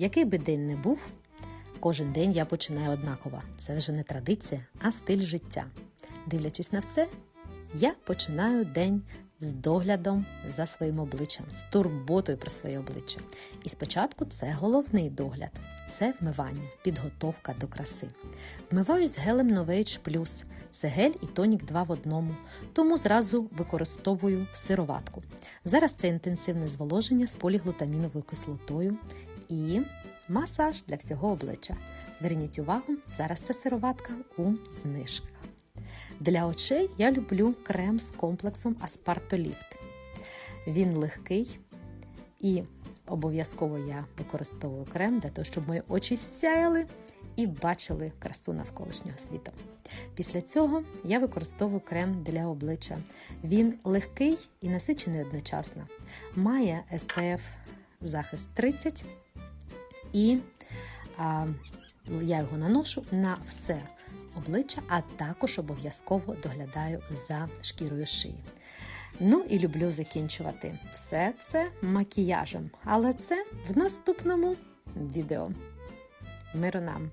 Який би день не був, кожен день я починаю однаково. Це вже не традиція, а стиль життя. Дивлячись на все, я починаю день з доглядом за своїм обличчям, з турботою про своє обличчя. І спочатку це головний догляд це вмивання, підготовка до краси. Вмиваюсь гелем Novage Plus. Це гель і тонік 2 в одному, тому зразу використовую сироватку. Зараз це інтенсивне зволоження з поліглутаміновою кислотою і масаж для всього обличчя. Зверніть увагу, зараз це сироватка у знижках. Для очей я люблю крем з комплексом Аспартоліфт. Він легкий і обов'язково я використовую крем для того, щоб мої очі сяяли і бачили красу навколишнього світу. Після цього я використовую крем для обличчя. Він легкий і насичений одночасно. Має SPF захист 30 і а, я його наношу на все обличчя, а також обов'язково доглядаю за шкірою шиї. Ну і люблю закінчувати все це макіяжем, але це в наступному відео. Миру нам!